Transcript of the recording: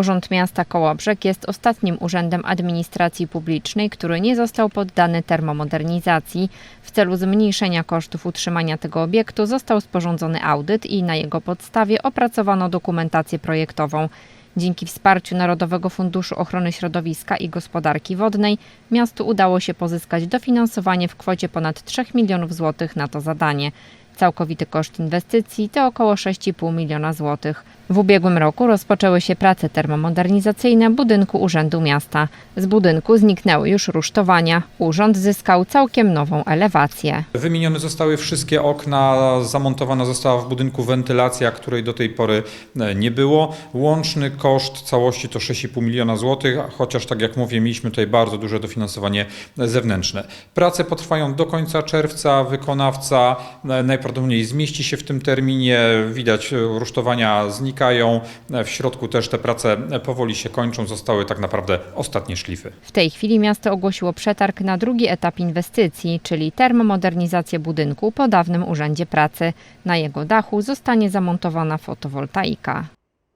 Urząd Miasta Kołobrzeg jest ostatnim urzędem administracji publicznej, który nie został poddany termomodernizacji. W celu zmniejszenia kosztów utrzymania tego obiektu został sporządzony audyt i na jego podstawie opracowano dokumentację projektową. Dzięki wsparciu Narodowego Funduszu Ochrony Środowiska i Gospodarki Wodnej miastu udało się pozyskać dofinansowanie w kwocie ponad 3 milionów złotych na to zadanie. Całkowity koszt inwestycji to około 6,5 miliona złotych. W ubiegłym roku rozpoczęły się prace termomodernizacyjne budynku Urzędu Miasta. Z budynku zniknęły już rusztowania. Urząd zyskał całkiem nową elewację. Wymienione zostały wszystkie okna, zamontowana została w budynku wentylacja, której do tej pory e, nie było. Łączny koszt całości to 6,5 miliona złotych, chociaż tak jak mówię, mieliśmy tutaj bardzo duże dofinansowanie zewnętrzne. Prace potrwają do końca czerwca. Wykonawca e, najprawdopodobniej zmieści się w tym terminie. Widać, e, rusztowania znikają. E, W środku też te prace e, powoli się kończą. Zostały tak naprawdę ostatnie szlify. W tej chwili miasto ogłosiło przetarg na drugi etap inwestycji, czyli termomodernizację budynku po dawnym Urzędzie Pracy. Na jego dachu zostanie zamontowana fotowoltaika.